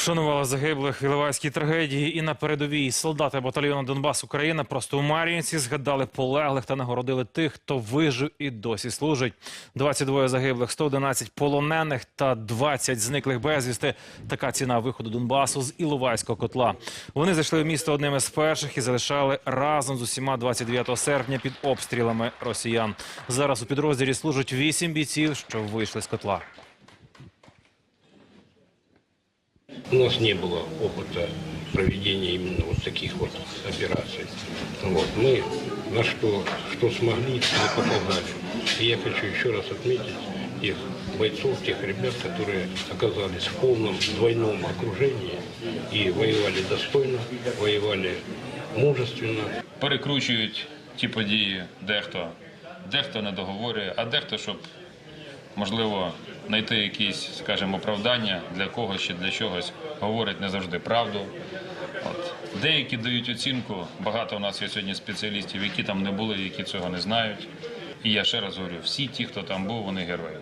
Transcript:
Вшанували загиблих в Іловайській трагедії і на передовій солдати батальйону Донбас Україна просто у Мар'їнці згадали полеглих та нагородили тих, хто вижив і досі служить. 22 загиблих, 111 полонених та 20 зниклих безвісти. Така ціна виходу Донбасу з Іловайського котла. Вони зайшли в місто одними з перших і залишали разом з усіма 29 серпня під обстрілами росіян. Зараз у підрозділі служать 8 бійців, що вийшли з котла. У нас не было опыта проведения именно вот таких вот операций. Вот. Мы на что, что смогли, мы показали. И я хочу еще раз отметить тех бойцов, тех ребят, которые оказались в полном двойном окружении и воевали достойно, воевали мужественно. перекручують ті події дехто. Дехто не договорює, а дехто, щоб можливо знайти якісь, скажімо, оправдання для когось чи для чогось, говорить не завжди правду. От. Деякі дають оцінку. Багато у нас є сьогодні спеціалістів, які там не були, які цього не знають. І я ще раз говорю: всі ті, хто там був, вони герої.